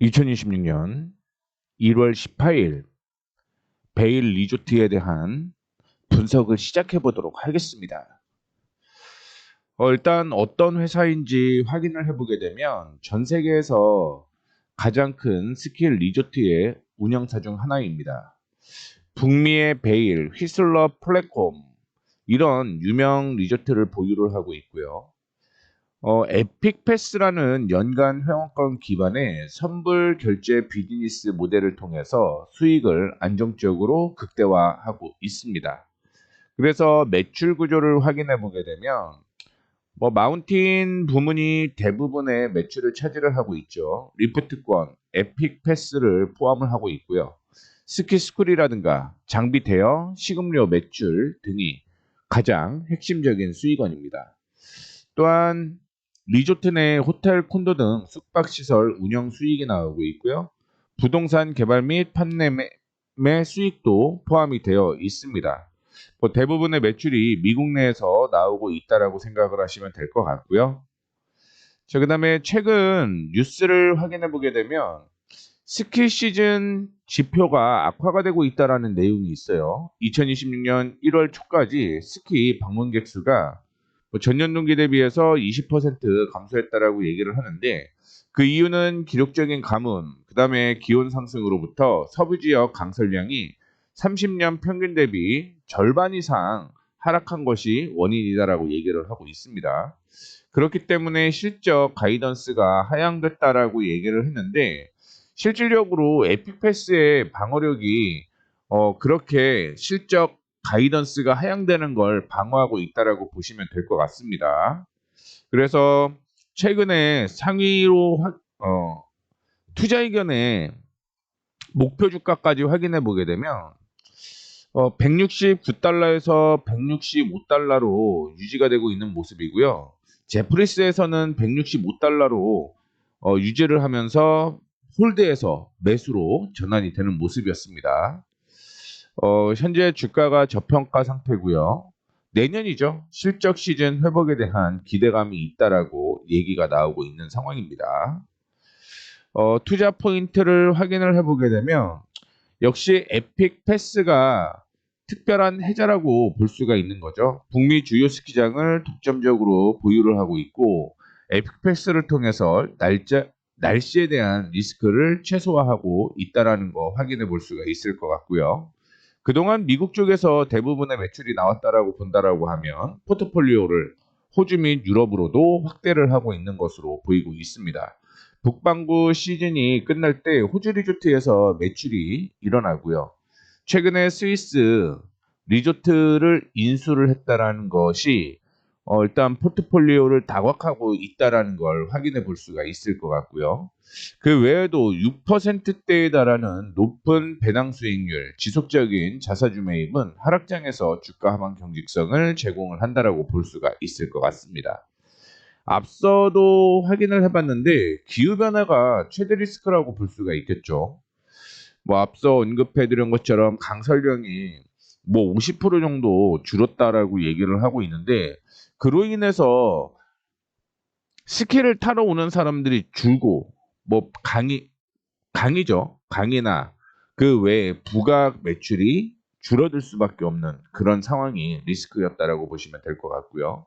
2026년 1월 18일 베일 리조트에 대한 분석을 시작해 보도록 하겠습니다. 어, 일단 어떤 회사인지 확인을 해보게 되면 전 세계에서 가장 큰 스키 리조트의 운영사 중 하나입니다. 북미의 베일, 휘슬러 플랫폼 이런 유명 리조트를 보유를 하고 있고요. 어, 에픽 패스라는 연간 회원권 기반의 선불 결제 비즈니스 모델을 통해서 수익을 안정적으로 극대화하고 있습니다. 그래서 매출 구조를 확인해 보게 되면 뭐 마운틴 부문이 대부분의 매출을 차지를 하고 있죠. 리프트권, 에픽 패스를 포함을 하고 있고요. 스키 스쿨이라든가 장비 대여, 식음료 매출 등이 가장 핵심적인 수익원입니다. 또한 리조트 내 호텔, 콘도 등 숙박시설 운영 수익이 나오고 있고요. 부동산 개발 및 판매매 수익도 포함이 되어 있습니다. 뭐 대부분의 매출이 미국 내에서 나오고 있다라고 생각을 하시면 될 것 같고요. 자, 그 다음에 최근 뉴스를 확인해 보게 되면 스키 시즌 지표가 악화가 되고 있다라는 내용이 있어요. 2026년 1월 초까지 스키 방문객 수가 뭐 전년 동기 대비해서 20% 감소했다라고 얘기를 하는데 그 이유는 기록적인 가뭄, 그 다음에 기온 상승으로부터 서부 지역 강설량이 30년 평균 대비 절반 이상 하락한 것이 원인이다라고 얘기를 하고 있습니다. 그렇기 때문에 실적 가이던스가 하향됐다라고 얘기를 했는데 실질적으로 에픽패스의 방어력이 어, 그렇게 실적 가이던스가 하향되는 걸 방어하고 있다라고 보시면 될 것 같습니다. 그래서 최근에 상위로 화- 어, 투자 의견의 목표 주가까지 확인해 보게 되면 어, 169달러에서 165달러로 유지가 되고 있는 모습이고요. 제프리스에서는 165달러로 어, 유지를 하면서 홀드에서 매수로 전환이 되는 모습이었습니다. 어, 현재 주가가 저평가 상태고요. 내년이죠. 실적 시즌 회복에 대한 기대감이 있다라고 얘기가 나오고 있는 상황입니다. 어, 투자 포인트를 확인을 해보게 되면 역시 에픽 패스가 특별한 해자라고 볼 수가 있는 거죠. 북미 주요 스키장을 독점적으로 보유를 하고 있고 에픽 패스를 통해서 날짜, 날씨에 대한 리스크를 최소화하고 있다라는 거 확인해 볼 수가 있을 것 같고요. 그동안 미국 쪽에서 대부분의 매출이 나왔다라고 본다라고 하면 포트폴리오를 호주 및 유럽으로도 확대를 하고 있는 것으로 보이고 있습니다. 북반구 시즌이 끝날 때 호주 리조트에서 매출이 일어나고요. 최근에 스위스 리조트를 인수를 했다라는 것이 어, 일단 포트폴리오를 다각하고 있다라는 걸 확인해 볼 수가 있을 것 같고요. 그 외에도 6%대에 달하는 높은 배당 수익률, 지속적인 자사주 매입은 하락장에서 주가 하방 경직성을 제공을 한다라고 볼 수가 있을 것 같습니다. 앞서도 확인을 해봤는데 기후 변화가 최대 리스크라고 볼 수가 있겠죠. 뭐 앞서 언급해드린 것처럼 강설량이 뭐 50% 정도 줄었다라고 얘기를 하고 있는데 그로 인해서 스키를 타러 오는 사람들이 줄고 뭐 강의 강의죠 강의나 그 외에 부가 매출이 줄어들 수밖에 없는 그런 상황이 리스크였다라고 보시면 될 것 같고요.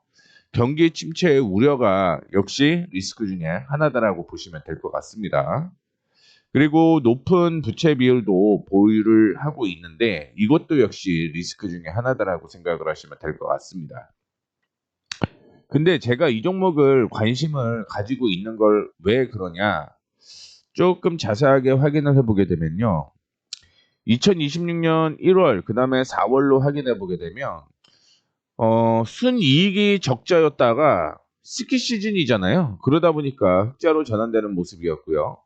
경기 침체의 우려가 역시 리스크 중에 하나다라고 보시면 될 것 같습니다. 그리고 높은 부채 비율도 보유를 하고 있는데 이것도 역시 리스크 중에 하나다라고 생각을 하시면 될 것 같습니다. 근데 제가 이 종목을 관심을 가지고 있는 걸 왜 그러냐? 조금 자세하게 확인을 해보게 되면요. 2026년 1월, 그 다음에 4월로 확인해 보게 되면, 어, 순이익이 적자였다가 스키 시즌이잖아요. 그러다 보니까 흑자로 전환되는 모습이었고요.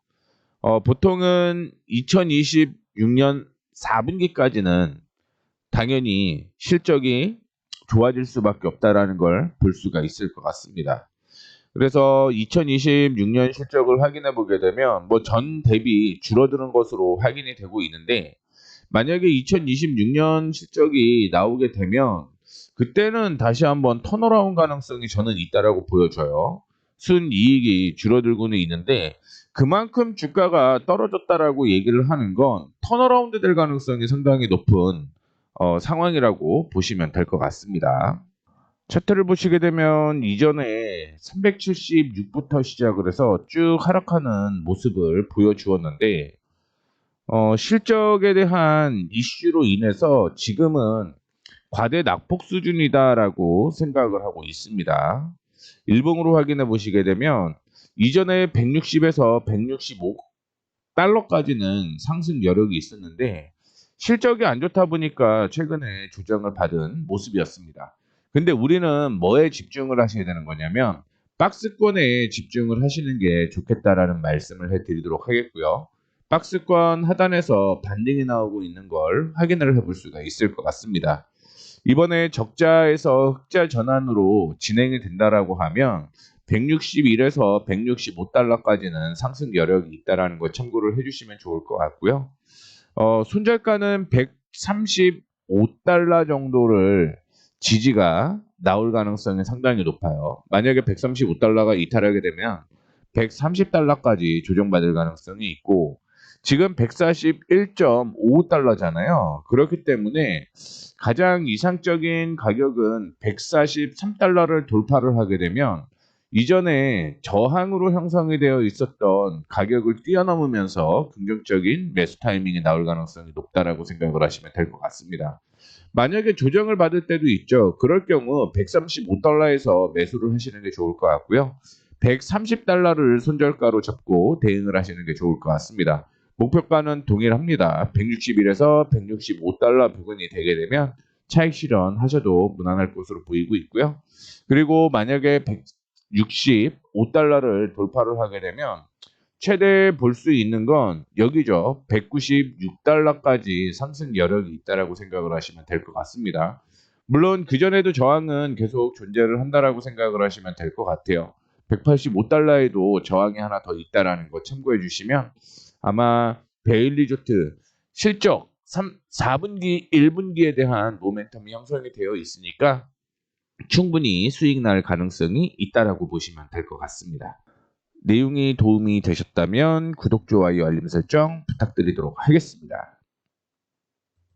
어, 보통은 2026년 4분기까지는 당연히 실적이 좋아질 수밖에 없다라는 걸 볼 수가 있을 것 같습니다. 그래서 2026년 실적을 확인해 보게 되면 뭐 전 대비 줄어드는 것으로 확인이 되고 있는데 만약에 2026년 실적이 나오게 되면 그때는 다시 한번 턴어라운 가능성이 저는 있다라고 보여져요. 순이익이 줄어들고는 있는데 그만큼 주가가 떨어졌다라고 얘기를 하는 건 턴어라운드 될 가능성이 상당히 높은 어, 상황이라고 보시면 될 것 같습니다. 차트를 보시게 되면 이전에 376부터 시작을 해서 쭉 하락하는 모습을 보여주었는데 어, 실적에 대한 이슈로 인해서 지금은 과대 낙폭 수준이다라고 생각을 하고 있습니다. 일봉으로 확인해 보시게 되면 이전에 160에서 165 달러까지는 상승 여력이 있었는데 실적이 안 좋다 보니까 최근에 조정을 받은 모습이었습니다. 근데 우리는 뭐에 집중을 하셔야 되는 거냐면 박스권에 집중을 하시는 게 좋겠다라는 말씀을 해드리도록 하겠고요. 박스권 하단에서 반등이 나오고 있는 걸 확인을 해볼 수가 있을 것 같습니다. 이번에 적자에서 흑자 전환으로 진행이 된다라고 하면 161에서 165달러까지는 상승 여력이 있다라는 거 참고를 해주시면 좋을 것 같고요. 어, 손절가는 135달러 정도를 지지가 나올 가능성이 상당히 높아요. 만약에 135달러가 이탈하게 되면 130달러까지 조정받을 가능성이 있고 지금 141.55달러잖아요. 그렇기 때문에 가장 이상적인 가격은 143달러를 돌파를 하게 되면 이전에 저항으로 형성이 되어 있었던 가격을 뛰어넘으면서 긍정적인 매수 타이밍이 나올 가능성이 높다라고 생각을 하시면 될 것 같습니다. 만약에 조정을 받을 때도 있죠. 그럴 경우 135달러에서 매수를 하시는 게 좋을 것 같고요. 130달러를 손절가로 잡고 대응을 하시는 게 좋을 것 같습니다. 목표가는 동일합니다. 161에서 165달러 부근이 되게 되면 차익 실현하셔도 무난할 것으로 보이고 있고요. 그리고 만약에 165달러를 돌파를 하게 되면 최대 볼 수 있는 건 여기죠. 196달러까지 상승 여력이 있다라고 생각을 하시면 될 것 같습니다. 물론 그 전에도 저항은 계속 존재를 한다라고 생각을 하시면 될 것 같아요. 185달러에도 저항이 하나 더 있다라는 거 참고해 주시면 아마 베일리조트 실적 3, 4분기, 1분기에 대한 모멘텀이 형성이 되어 있으니까 충분히 수익 날 가능성이 있다라고 보시면 될 것 같습니다. 내용이 도움이 되셨다면 구독, 좋아요, 알림 설정 부탁드리도록 하겠습니다.